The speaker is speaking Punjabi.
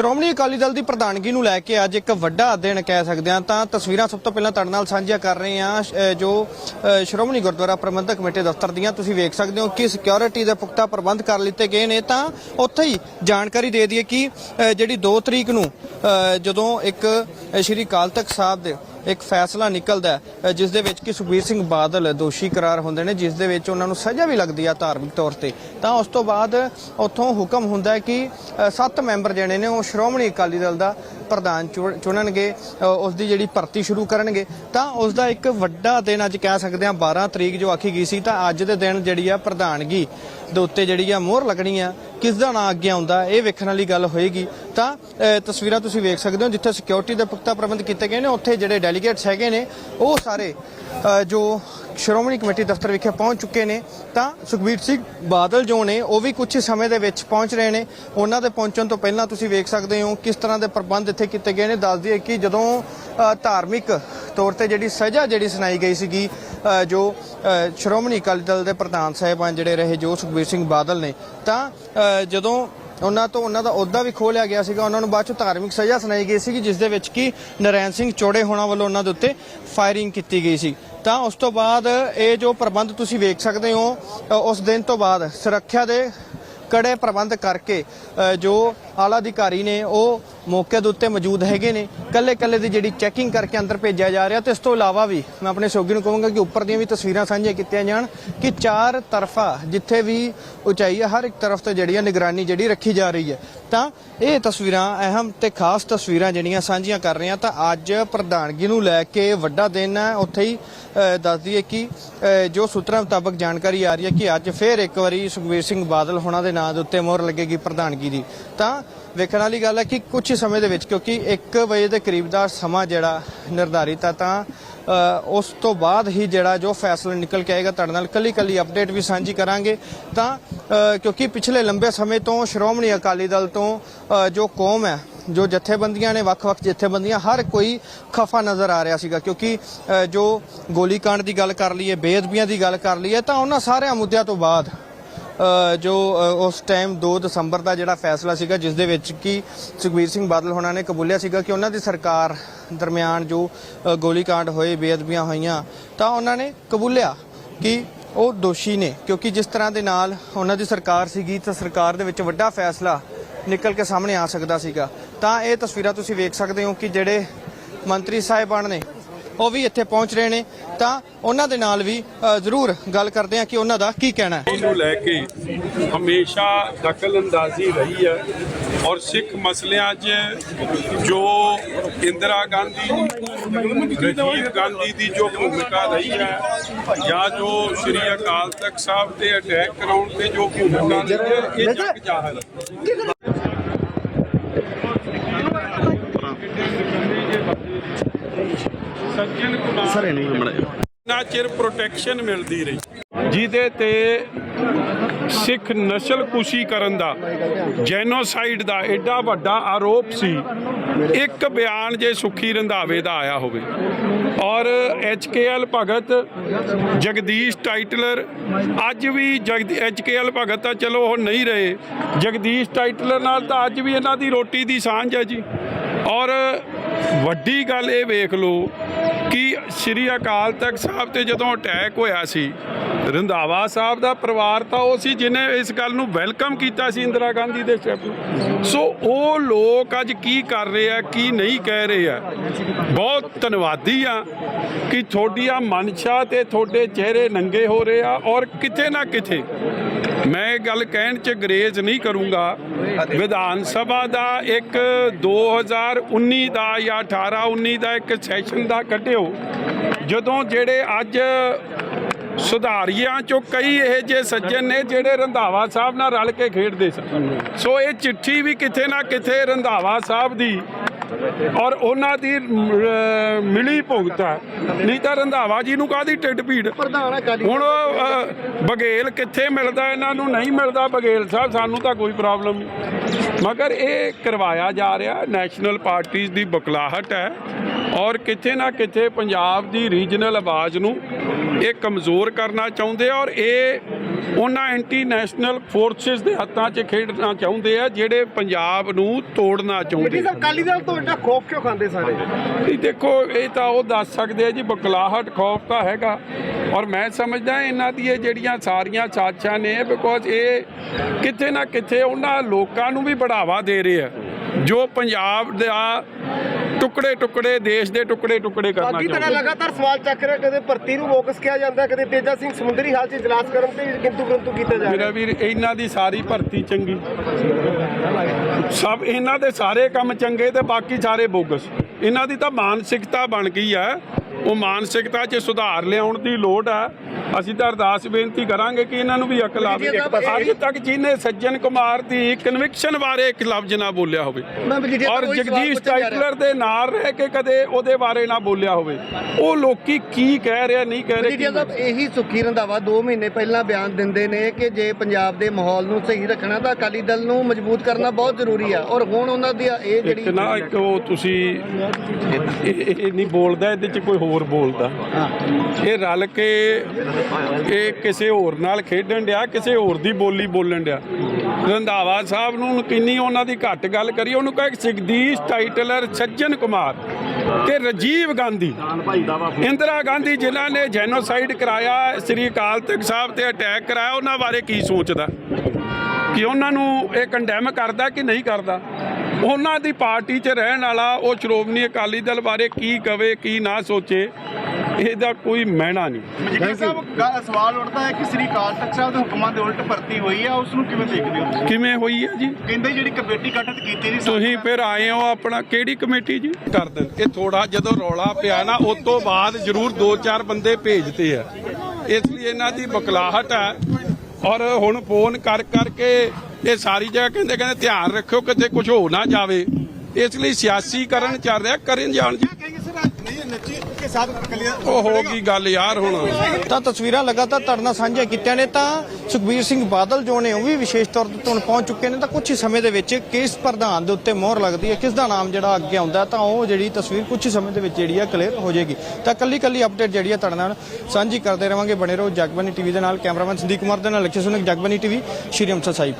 ਸ਼੍ਰੋਮਣੀ ਅਕਾਲੀ ਦਲ ਦੀ ਪ੍ਰਧਾਨਗੀ ਨੂੰ ਲੈ ਕੇ ਅੱਜ ਇੱਕ ਵੱਡਾ ਦਿਨ ਕਹਿ ਸਕਦੇ ਹਾਂ। ਤਾਂ ਤਸਵੀਰਾਂ ਸਭ ਤੋਂ ਪਹਿਲਾਂ ਤੁਹਾਡੇ ਨਾਲ ਸਾਂਝੀਆਂ ਕਰ ਰਹੇ ਹਾਂ। ਜੋ ਸ਼੍ਰੋਮਣੀ ਗੁਰਦੁਆਰਾ ਪ੍ਰਬੰਧਕ ਕਮੇਟੀ ਦਫ਼ਤਰ ਦੀਆਂ ਤੁਸੀਂ ਵੇਖ ਸਕਦੇ ਹੋ ਕਿ ਸਿਕਿਉਰਿਟੀ ਦੇ ਪੁਖਤਾ ਪ੍ਰਬੰਧ ਕਰ ਲਿੱਤੇ ਗਏ ਨੇ। ਤਾਂ ਉੱਥੇ ਹੀ ਜਾਣਕਾਰੀ ਦੇ ਦਈਏ ਕਿ ਜਿਹੜੀ 2 ਤਰੀਕ ਨੂੰ ਜਦੋਂ ਇੱਕ ਸ਼੍ਰੀ ਅਕਾਲ ਤਖਤ ਸਾਹਿਬ ਦੇ ਇੱਕ ਫੈਸਲਾ ਨਿਕਲਦਾ ਹੈ, ਜਿਸ ਦੇ ਵਿੱਚ ਕਿ ਸੁਖਬੀਰ ਸਿੰਘ ਬਾਦਲ ਦੋਸ਼ੀ ਕਰਾਰ ਹੁੰਦੇ ਨੇ ਜਿਸ ਦੇ ਵਿੱਚ ਉਹਨਾਂ ਨੂੰ ਸਜ਼ਾ ਵੀ ਲੱਗਦੀ ਆ ਧਾਰਮਿਕ ਤੌਰ ਤੇ। ਤਾਂ ਉਸ ਤੋਂ ਬਾਅਦ ਉੱਥੋਂ ਹੁਕਮ ਹੁੰਦਾ ਹੈ ਕਿ ਸੱਤ ਮੈਂਬਰ ਜਿਹੜੇ ਨੇ ਉਹ ਸ਼੍ਰੋਮਣੀ ਅਕਾਲੀ ਦਲ ਦਾ ਪ੍ਰਧਾਨ ਚੁਣ- ਚੁਣਨਗੇ ਅ, ਉਸ ਦੀ ਜਿਹੜੀ ਭਰਤੀ ਸ਼ੁਰੂ ਕਰਨਗੇ। ਤਾਂ ਉਸ ਦਾ ਇੱਕ ਵੱਡਾ ਦਿਨ ਅੱਜ ਕਹਿ ਸਕਦੇ ਹਾਂ 12 ਤਰੀਕ ਜੋ ਆਖੀ ਗਈ ਸੀ ਤਾਂ ਅੱਜ ਦੇ ਦਿਨ ਜਿਹੜੀ ਆ ਪ੍ਰਧਾਨਗੀ ਦੇ ਉੱਤੇ ਜਿਹੜੀ ਆ ਮੋਹਰ ਲੱਗਣੀ ਆ ਕਿਸ ਦਾ ਨਾਂ ਅੱਗੇ ਆਉਂਦਾ, ਇਹ ਵੇਖਣ ਵਾਲੀ ਗੱਲ ਹੋਏਗੀ। ਤਾਂ ਤਸਵੀਰਾਂ ਤੁਸੀਂ ਵੇਖ ਸਕਦੇ ਹੋ, ਜਿੱਥੇ ਸਿਕਿਉਰਿਟੀ ਦੇ ਪੁਖਤਾ ਪ੍ਰਬੰਧ ਕੀਤੇ ਗਏ ਨੇ, ਉੱਥੇ ਜਿਹੜੇ ਡੈਲੀਗੇਟਸ ਹੈਗੇ ਨੇ, ਉਹ ਸਾਰੇ ਜੋ ਸ਼੍ਰੋਮਣੀ ਕਮੇਟੀ ਦਫ਼ਤਰ ਵਿਖੇ ਪਹੁੰਚ ਚੁੱਕੇ ਨੇ, ਤਾਂ ਸੁਖਬੀਰ ਸਿੰਘ ਬਾਦਲ ਜੋ ਨੇ, ਉਹ ਵੀ ਕੁਝ ਸਮੇਂ ਦੇ ਵਿੱਚ ਪਹੁੰਚ ਰਹੇ ਨੇ। ਉਹਨਾਂ ਦੇ ਪਹੁੰਚਣ ਤੋਂ ਪਹਿਲਾਂ ਤੁਸੀਂ ਵੇਖ ਸਕਦੇ ਹੋ ਕਿਸ ਤਰ੍ਹਾਂ ਦੇ ਪ੍ਰਬੰਧ ਇੱਥੇ ਕੀਤੇ ਗਏ ਨੇ। ਦੱਸਦੀ ਦਈਏ ਕਿ ਜਦੋਂ ਧਾਰਮਿਕ ਤੌਰ ਤੇ ਜਿਹੜੀ ਸਜ਼ਾ ਜਿਹੜੀ ਸੁਣਾਈ ਗਈ ਸੀਗੀ ਜੋ ਸ਼੍ਰੋਮਣੀ ਅਕਾਲੀ ਦਲ ਦੇ ਪ੍ਰਧਾਨ ਸਾਹਿਬਾਨ ਜਿਹੜੇ ਰਹੇ, ਜੋ ਸੁਖਬੀਰ ਸਿੰਘ ਬਾਦਲ ਨੇ, ਤਾਂ ਜਦੋਂ ਉਹਨਾਂ ਤੋਂ ਉਹਨਾਂ ਦਾ ਅਹੁਦਾ ਵੀ ਖੋਹ ਲਿਆ ਗਿਆ ਸੀਗਾ, ਉਹਨਾਂ ਨੂੰ ਬਾਅਦ ਚ ਧਾਰਮਿਕ ਸਜ਼ਾ ਸੁਣਾਈ ਗਈ ਸੀਗੀ, ਜਿਸ ਦੇ ਵਿੱਚ ਕਿ ਨਰੈਣ ਸਿੰਘ ਚੋੜੇ ਹੋਣਾ ਵੱਲੋਂ ਉਹਨਾਂ ਦੇ ਉੱਤੇ ਫਾਇਰਿੰਗ ਕੀਤੀ ਗਈ ਸੀ। ਤਾਂ ਉਸ ਤੋਂ ਬਾਅਦ ਇਹ ਜੋ ਪ੍ਰਬੰਧ ਤੁਸੀਂ ਵੇਖ ਸਕਦੇ ਹੋ ਉਸ ਦਿਨ ਤੋਂ ਬਾਅਦ ਸੁਰੱਖਿਆ ਦੇ ਕੜੇ ਪ੍ਰਬੰਧ ਕਰਕੇ ਜੋ ਆਲਾ ਅਧਿਕਾਰੀ ਨੇ ਉਹ ਮੌਕੇ ਦੇ ਉੱਤੇ ਮੌਜੂਦ ਹੈਗੇ ਨੇ ਕੱਲੇ ਕੱਲੇ ਦੀ ਜਿਹੜੀ ਚੈਕਿੰਗ ਕਰਕੇ ਅੰਦਰ ਭੇਜਿਆ ਜਾ ਰਿਹਾ ਤੇ ਇਸ ਤੋਂ ਇਲਾਵਾ ਵੀ ਮੈਂ ਆਪਣੇ ਸੋਗੀ ਨੂੰ ਕਹਾਂਗਾ ਕਿ ਉੱਪਰ ਦੀਆਂ ਵੀ ਤਸਵੀਰਾਂ ਸਾਂਝੀਆਂ ਕੀਤੀਆਂ ਜਾਣ ਕਿ ਚਾਰ ਤਰਫਾ ਜਿੱਥੇ ਵੀ ਉਚਾਈ ਹੈ ਹਰ ਇੱਕ ਤਰਫ ਤੇ ਜਿਹੜੀ ਹੈ ਨਿਗਰਾਨੀ ਜਿਹੜੀ ਰੱਖੀ ਜਾ ਰਹੀ ਹੈ। ਤਾਂ ਇਹ ਤਸਵੀਰਾਂ ਅਹਿਮ ਤੇ ਖਾਸ ਤਸਵੀਰਾਂ ਜਿਹੜੀਆਂ ਸਾਂਝੀਆਂ ਕਰ ਰਹੇ ਹਾਂ ਤਾਂ ਅੱਜ ਪ੍ਰਧਾਨਗੀ ਨੂੰ ਲੈ ਕੇ ਵੱਡਾ ਦਿਨ ਹੈ। ਉੱਥੇ ਹੀ ਅ, ਦੱਸ ਦਈਏ ਕਿ ਜੋ ਸੂਤਰਾਂ ਮੁਤਾਬਕ ਜਾਣਕਾਰੀ ਆ ਰਹੀ ਹੈ ਕਿ ਅੱਜ ਫੇਰ ਇੱਕ ਵਾਰੀ ਸੁਖਬੀਰ ਸਿੰਘ ਬਾਦਲ ਹੋਣਾ ਦੇ ਨਾਂ ਦੇ ਉੱਤੇ ਮੋਹਰ ਲੱਗੇਗੀ ਪ੍ਰਧਾਨਗੀ ਦੀ। ਤਾਂ ਵੇਖਣ ਵਾਲੀ ਗੱਲ ਹੈ ਕਿ ਕੁਝ ਸਮੇਂ ਦੇ ਵਿੱਚ, ਕਿਉਂਕਿ 1 ਵਜੇ ਦੇ ਕਰੀਬ ਦਾ ਸਮਾਂ ਜਿਹੜਾ ਨਿਰਧਾਰਿਤ ਆ, ਤਾਂ ਉਸ ਤੋਂ ਬਾਅਦ ਹੀ ਜਿਹੜਾ ਜੋ ਫੈਸਲਾ ਨਿਕਲ ਕੇ ਆਏਗਾ ਤੁਹਾਡੇ ਨਾਲ ਕੱਲੀ ਕੱਲੀ ਅਪਡੇਟ ਵੀ ਸਾਂਝੀ ਕਰਾਂਗੇ। ਤਾਂ ਕਿਉਂਕਿ ਪਿਛਲੇ ਲੰਬੇ ਸਮੇਂ ਤੋਂ ਸ਼੍ਰੋਮਣੀ ਅਕਾਲੀ ਦਲ ਤੋਂ ਜੋ ਕੌਮ ਹੈ ਜੋ ਜਥੇਬੰਦੀਆਂ ਨੇ, ਵੱਖ-ਵੱਖ ਜਥੇਬੰਦੀਆਂ, ਹਰ ਕੋਈ ਖਫਾ ਨਜ਼ਰ ਆ ਰਿਹਾ ਸੀਗਾ। ਕਿਉਂਕਿ ਜੋ ਗੋਲੀकांड ਦੀ ਗੱਲ ਕਰ ਲਈਏ, ਬੇਅਦਬੀਆਂ ਦੀ ਗੱਲ ਕਰ ਲਈਏ, ਤਾਂ ਉਹਨਾਂ ਸਾਰਿਆਂ ਮੁੱਦਿਆਂ ਤੋਂ ਬਾਅਦ ਜੋ ਉਸ ਟਾਈਮ 2 ਦਸੰਬਰ ਦਾ ਜਿਹੜਾ ਫੈਸਲਾ ਸੀਗਾ, ਜਿਸ ਦੇ ਵਿੱਚ ਕਿ ਸੁਖਬੀਰ ਸਿੰਘ ਬਾਦਲ ਹੋਣਾ ਨੇ ਕਬੂਲਿਆ ਸੀਗਾ ਕਿ ਉਹਨਾਂ ਦੀ ਸਰਕਾਰ ਦਰਮਿਆਨ ਜੋ ਗੋਲੀकांड ਹੋਏ, ਬੇਅਦਬੀਆਂ ਹੋਈਆਂ, ਤਾਂ ਉਹਨਾਂ ਨੇ ਕਬੂਲਿਆ ਕਿ ਉਹ ਦੋਸ਼ੀ ਨੇ। ਕਿਉਂਕਿ ਜਿਸ ਤਰ੍ਹਾਂ ਦੇ ਨਾਲ ਉਹਨਾਂ ਦੀ ਸਰਕਾਰ ਸੀਗੀ, ਤਾਂ ਸਰਕਾਰ ਦੇ ਵਿੱਚ ਵੱਡਾ ਫੈਸਲਾ ਨਿਕਲ ਕੇ ਸਾਹਮਣੇ ਆ ਸਕਦਾ ਸੀਗਾ। ਤਾਂ ਇਹ ਤਸਵੀਰਾਂ ਤੁਸੀਂ ਵੇਖ ਸਕਦੇ ਹੋ ਕਿ ਜਿਹੜੇ ਮੰਤਰੀ ਸਾਹਿਬਾਨ ਨੇ ਉਹ ਵੀ ਇੱਥੇ ਪਹੁੰਚ ਰਹੇ ਨੇ। ਤਾਂ ਉਹਨਾਂ ਦੇ ਨਾਲ ਵੀ ਜ਼ਰੂਰ ਗੱਲ ਕਰਦੇ ਹਾਂ ਕਿ ਉਹਨਾਂ ਦਾ ਕੀ ਕਹਿਣਾ ਹੈ। ਨੂੰ ਲੈ ਕੇ ਹਮੇਸ਼ਾ ਦਖਲ ਅੰਦਾਜ਼ੀ ਰਹੀ ਹੈ ਔਰ ਸਿੱਖ ਮਸਲਿਆਂ 'ਚ ਜੋ ਇੰਦਰਾ ਗਾਂਧੀ ਰਾਜੀਵ ਗਾਂਧੀ ਦੀ ਜੋ ਭੂਮਿਕਾ ਰਹੀ ਹੈ ਜਾਂ ਜੋ ਸ੍ਰੀ ਅਕਾਲ ਤਖਤ ਸਾਹਿਬ ਤੇ ਅਟੈਕ ਕਰਾਉਣ ਤੇ ਜੋ ਭੂਮਿਕਾ ਰਹੀ ਹੈ ਇਹ ਜਗ ਜਾਹਰ ਹੈ ਸੱਜਣ ਕੁਮਾਰ ਨਾ ਚਿਰ ਪ੍ਰੋਟੈਕਸ਼ਨ ਮਿਲਦੀ ਰਹੀ। ਜਿਹਦੇ ਤੇ ਸਿੱਖ ਨਸਲ ਕੁਸ਼ੀ ਕਰਨ ਦਾ ਜੈਨੋਸਾਈਡ ਦਾ ਐਡਾ ਵੱਡਾ ਆਰੋਪ ਸੀ ਇੱਕ ਬਿਆਨ ਜੇ ਸੁਖੀ ਰੰਧਾਵੇ ਦਾ ਆਇਆ ਹੋਵੇ। ਔਰ ਐਚਕੇਐਲ ਭਗਤ ਜਗਦੀਸ਼ ਟਾਈਟਲਰ ਅੱਜ ਵੀ ਐਚਕੇਐਲ ਭਗਤ ਤਾਂ ਚਲੋ ਉਹ ਨਹੀਂ ਰਹੇ। ਜਗਦੀਸ਼ ਟਾਈਟਲਰ ਨਾਲ ਤਾਂ ਅੱਜ ਵੀ ਇਹਨਾਂ ਦੀ ਰੋਟੀ ਦੀ ਸਾਂਝ ਹੈ ਜੀ। ਔਰ ਵੱਡੀ ਗੱਲ ਇਹ ਵੇਖ ਲਓ ਕਿ ਸ੍ਰੀ ਅਕਾਲ ਤਖਤ ਸਾਹਿਬ ਤੇ ਜਦੋਂ ਅਟੈਕ ਹੋਇਆ ਸੀ ਰੰਧਾਵਾ ਸਾਹਿਬ ਦਾ ਪਰਿਵਾਰ ਤਾਂ ਉਹ ਸੀ ਜਿਨੇ ਇਸ ਗੱਲ ਨੂੰ ਵੈਲਕਮ ਕੀਤਾ ਸੀ ਇੰਦਰਾ ਗਾਂਧੀ ਦੇ ਸਟੈਪ ਨੂੰ। ਸੋ ਉਹ ਲੋਕ ਅੱਜ ਕੀ ਕਰ ਰਹੇ ਆ, ਕੀ ਨਹੀਂ ਕਹਿ ਰਹੇ ਆ? ਬਹੁਤ ਧੰਨਵਾਦੀ ਆ ਕਿ ਤੁਹਾਡੀਆਂ ਮਨਸ਼ਾ ਤੇ ਤੁਹਾਡੇ ਚਿਹਰੇ ਨੰਗੇ ਹੋ ਰਹੇ ਆ ਔਰ ਕਿਤੇ ਨਾ ਕਿਤੇ ਮੈਂ ਇਹ ਗੱਲ ਕਹਿਣ ਚ ਗਰੇਜ਼ ਨਹੀਂ ਕਰੂੰਗਾ, ਵਿਧਾਨ ਸਭਾ ਦਾ ਇੱਕ 2019 ਦਾ ਜਾਂ 18 19 ਦਾ ਇੱਕ ਸੈਸ਼ਨ ਦਾ ਕੱਢਿਓ, ਜਦੋਂ ਜਿਹੜੇ ਅੱਜ ਸੁਧਾਰੀਆਂ ਚੋਂ ਕਈ ਇਹ ਜੇ ਸੱਜਣ ਨੇ ਜਿਹੜੇ ਰੰਧਾਵਾ ਸਾਹਿਬ ਨਾਲ ਰਲ ਕੇ ਖੇਡਦੇ ਸਨ। ਸੋ ਇਹ ਚਿੱਠੀ ਵੀ ਕਿਤੇ ਨਾ ਕਿਤੇ ਰੰਧਾਵਾ ਸਾਹਿਬ ਦੀ ਔਰ ਉਹਨਾਂ ਦੀ ਮਿਲੀ ਭੁਗਤ ਹੈ। ਨਹੀਂ ਤਾਂ ਰੰਧਾਵਾ ਜੀ ਨੂੰ ਕਾਦੀ ਢਿੱਡ ਭੀੜ? ਹੁਣ ਬਘੇਲ ਕਿੱਥੇ ਮਿਲਦਾ ਇਹਨਾਂ ਨੂੰ ਨਹੀਂ ਮਿਲਦਾ ਬਘੇਲ ਸਾਹਿਬ ਸਾਨੂੰ ਤਾਂ ਕੋਈ ਪ੍ਰੋਬਲਮ ਨਹੀਂ। ਮਗਰ ਇਹ ਕਰਵਾਇਆ ਜਾ ਰਿਹਾ ਨੈਸ਼ਨਲ ਪਾਰਟੀਆਂ ਦੀ ਬਕਲਾਹਟ ਹੈ। ਔਰ ਕਿਤੇ ਨਾ ਕਿਤੇ ਪੰਜਾਬ ਦੀ ਰੀਜਨਲ ਆਵਾਜ਼ ਨੂੰ ਇਹ ਕਮਜ਼ੋਰ ਕਰਨਾ ਚਾਹੁੰਦੇ ਆ ਔਰ ਇਹ ਉਹਨਾਂ ਐਂਟੀ ਨੈਸ਼ਨਲ ਫੋਰਸਸ ਦੇ ਹੱਥਾਂ 'ਚ ਖੇਡਣਾ ਚਾਹੁੰਦੇ ਆ ਜਿਹੜੇ ਪੰਜਾਬ ਨੂੰ ਤੋੜਨਾ ਚਾਹੁੰਦੇ ਆ ਅਕਾਲੀ ਦਲ ਤੋਂ ਇੰਨਾ ਖੋਫ ਕਿਉਂ ਖਾਂਦੇ ਸਾਰੇ? ਨਹੀਂ ਦੇਖੋ ਇਹ ਤਾਂ ਉਹ ਦੱਸ ਸਕਦੇ ਆ ਜੀ ਬਕਲਾਹਟ ਖੌਫ ਤਾਂ ਹੈਗਾ। ਔਰ ਮੈਂ ਸਮਝਦਾ ਇਹਨਾਂ ਦੀ ਇਹ ਜਿਹੜੀਆਂ ਸਾਰੀਆਂ ਸਾਜ਼ਿਸ਼ਾਂ ਨੇ ਬਿਕੋਜ਼ ਇਹ ਕਿਤੇ ਨਾ ਕਿਤੇ ਉਹਨਾਂ ਲੋਕਾਂ ਨੂੰ ਵੀ ਬੜਾਵਾ ਦੇ ਰਹੇ ਆ। ਜੋ ਪੰਜਾਬ ਦਾ ਟੁਕੜੇ ਟੁਕੜੇ ਦੇਸ਼ ਦੇ ਟੁਕੜੇ ਟੁਕੜੇ ਕਰਨਾ ਬਾਕੀ ਤਰ੍ਹਾਂ ਚਾਹੁੰਦੇ। ਲਗਾਤਾਰ ਸਵਾਲ ਚੱਕ ਰਿਹਾ ਕਦੇ ਭਰਤੀ ਨੂੰ ਫੋਕਸ ਕਿਹਾ ਜਾਂਦਾ ਕਦੇ ਤੇਜਾ ਸਿੰਘ ਸਮੁੰਦਰੀ ਹਾਲ 'ਚ ਇਜਲਾਸ ਕਰਨ ਤੇ ਕਿੰਤੂ ਕਿੰਤੂ ਕੀਤਾ ਜਾ ਮੇਰਾ ਵੀਰ ਇਹਨਾਂ ਦੀ ਸਾਰੀ ਭਰਤੀ ਚੰਗੀ। ਸਭ ਇਹਨਾਂ ਦੇ ਸਾਰੇ ਕੰਮ ਚੰਗੇ ਤੇ ਬਾਕੀ ਸਾਰੇ ਬੋਗਸ। ਇਹਨਾਂ ਦੀ ਤਾਂ ਮਾਨਸਿਕਤਾ ਬਣ ਗਈ ਹੈ। ਉਹ ਮਾਨਸਿਕਤਾ 'ਚ ਸੁਧਾਰ ਲਿਆਉਣ ਦੀ ਲੋੜ ਹੈ। ਅਸੀਂ ਤਾਂ ਅਰਦਾਸ ਬੇਨਤੀ ਕਰਾਂਗੇ ਕਿ ਇਹਨਾਂ ਨੂੰ ਵੀ ਅਕਲ ਆਵੇ ਅੱਜ ਤੱਕ ਜਿਹਨੇ ਸੱਜਣ ਕੁਮਾਰ ਦੀ ਕਨਵਿਕਸ਼ਨ ਬਾਰੇ ਇੱਕ ਲਫ਼ਜ਼ ਨਾ ਬੋਲਿਆ ਹੋਵੇ ਔਰ ਜਗਦੀਸ਼ ਜਾ। ਟਾਈਟਲਰ ਦੇ ਨਾਲ ਰਹਿ ਕੇ ਕਦੇ ਉਹਦੇ ਬਾਰੇ ਨਾ ਬੋਲਿਆ ਹੋਵੇ। ਉਹ ਲੋਕੀ ਕੀ ਕਹਿ ਰਿਹਾ ਨਹੀਂ ਕਹਿ ਰਹੇ ਕੀ ਸਾਹਿਬ ਇਹੀ ਸੁੱਖੀ ਰੰਧਾਵਾ 2 ਮਹੀਨੇ ਪਹਿਲਾਂ ਬਿਆਨ ਦਿੰਦੇ ਨੇ ਕਿ ਜੇ ਪੰਜਾਬ ਦੇ ਮਾਹੌਲ ਨੂੰ ਸਹੀ ਰੱਖਣਾ ਤਾਂ ਅਕਾਲੀ ਦਲ ਨੂੰ ਮਜ਼ਬੂਤ ਕਰਨਾ ਬਹੁਤ ਜ਼ਰੂਰੀ ਆ। ਔਰ ਹੁਣ ਉਹਨਾਂ ਦੀ ਇਹ ਇੱਕ ਜਿਹੜੀ ਨਾ ਇੱਕ ਉਹ ਤੁਸੀਂ ਇਹ ਇਹ ਨਹੀਂ ਬੋਲਦਾ ਇਹਦੇ ਚ ਕੋਈ ਹੋਰ ਬੋਲਦਾ। ਇਹ ਰਲ ਕੇ ਇਹ ਕਿਸੇ ਹੋਰ ਨਾਲ ਖੇਡਣ ਡਿਆ, ਕਿਸੇ ਹੋਰ ਦੀ ਬੋਲੀ ਬੋਲਣ ਡਿਆ। ਰੰਧਾਵਾ ਸਾਹਿਬ ਨੂੰ ਕਿੰਨੀ ਉਹਨਾਂ ਦੀ ਘੱਟ ਗੱਲ ਕਰੀ ਉਹਨੂੰ ਕਹੇ ਜਗਦੀਸ਼ ਟਾਈਟਲਰ ਸੱਜਣ ਕੁਮਾਰ ਤੇ ਰਾਜੀਵ ਗਾਂਧੀ। ਇੰਦਰਾ ਗਾਂਧੀ ਜਿਨ੍ਹਾਂ ਨੇ ਜੈਨੋਸਾਈਡ ਕਰਾਇਆ, ਸ੍ਰੀ ਅਕਾਲ ਤਖਤ ਸਾਹਿਬ ਤੇ ਅਟੈਕ ਕਰਾਇਆ, ਉਹਨਾਂ ਬਾਰੇ ਕੀ ਸੋਚਦਾ? ਕਿ ਉਹਨਾਂ ਨੂੰ ਇਹ ਕੰਡੈਮ ਕਰਦਾ ਕਿ ਨਹੀਂ ਕਰਦਾ? ਉਹਨਾਂ ਦੀ ਪਾਰਟੀ 'ਚ ਰਹਿਣ ਵਾਲਾ ਉਹ ਸ਼੍ਰੋਮਣੀ ਅਕਾਲੀ ਦਲ ਬਾਰੇ ਕੀ ਕਵੇ, ਕੀ ਨਾ ਸੋਚੇ? ਇਹਦਾ ਕੋਈ ਮਹਿਣਾ ਨਹੀਂ। ਮਜੀਠੀਆ ਸਾਹਿਬ ਸਵਾਲ ਉੱਠਦਾ ਹੈ ਕਿ ਸ੍ਰੀ ਅਕਾਲ ਤਖਤ ਸਾਹਿਬ ਦੇ ਹੁਕਮਾਂ ਦੇ ਉਲਟ ਭਰਤੀ ਹੋਈ ਹੈ ਉਸ ਨੂੰ ਕਿਵੇਂ ਦੇਖਦੇ ਹੋ ਕਿਵੇਂ ਹੋਈ ਹੈ ਜੀ? ਕਹਿੰਦੇ ਜਿਹੜੀ ਕਮੇਟੀ ਗਠਿਤ ਕੀਤੀ ਸੀ ਤੁਸੀਂ ਫਿਰ ਆਏ ਹੋ ਆਪਣਾ ਕਿਹੜੀ ਕਮੇਟੀ ਜੀ? ਕਰ ਦੇਣ ਇਹ ਥੋੜਾ ਜਦੋਂ ਰੌਲਾ ਪਿਆ ਨਾ ਉਸ ਤੋਂ ਬਾਅਦ ਜ਼ਰੂਰ ਦੋ ਚਾਰ ਬੰਦੇ ਭੇਜਦੇ ਆ। ਇਸ ਲਈ ਇਹਨਾਂ ਦੀ ਬਕਲਾਹਟ ਹੈ ਔਰ ਹੁਣ ਫੋਨ ਕਰ ਕਰਕੇ ਇਹ ਸਾਰੀ ਜਗ੍ਹਾ ਕਹਿੰਦੇ ਕਹਿੰਦੇ ਧਿਆਨ ਰੱਖਿਓ ਕਿਤੇ ਕੁਝ ਹੋ ਨਾ ਜਾਵੇ। ਇਸ ਲਈ ਸਿਆਸੀਕਰਨ ਚੱਲ ਰਿਹਾ। ਕਰਨ ਜਾਣ ਜੀ। ਸਮੇਂ ਦੇ ਵਿੱਚ ਕਿਸ ਪ੍ਰਧਾਨ ਦੇ ਉੱਤੇ ਮੋਹਰ ਲੱਗਦੀ ਹੈ ਕਿਸ ਦਾ ਨਾਮ ਜਿਹੜਾ ਅੱਗੇ ਆਉਂਦਾ ਤਾਂ ਉਹ ਜਿਹੜੀ ਤਸਵੀਰ ਕੁਝ ਸਮੇਂ ਦੇ ਵਿੱਚ ਜਿਹੜੀ ਆ ਕਲੀਅਰ ਹੋ ਜਾਏਗੀ। ਤਾਂ ਕੱਲੀ ਕੱਲੀ ਅਪਡੇਟ ਜਿਹੜੀ ਆ ਤੁਹਾਡੇ ਨਾਲ ਸਾਂਝੀ ਕਰਦੇ ਰਵਾਂਗੇ। ਬਣੇ ਰਹੋ ਜਗਬਾਨੀ ਟੀਵੀ ਦੇ ਨਾਲ ਕੈਮਰਾਮੈਨ ਸੰਦੀਪ ਕੁਮਾਰ ਦੇ ਨਾਲ ਲਖੇ ਸੁਨਕ ਜਗਬਾਨੀ ਟੀਵੀ ਸ਼੍ਰੀ ਅੰਮ੍ਰਿਤਸਰ ਸਾਹਿਬ।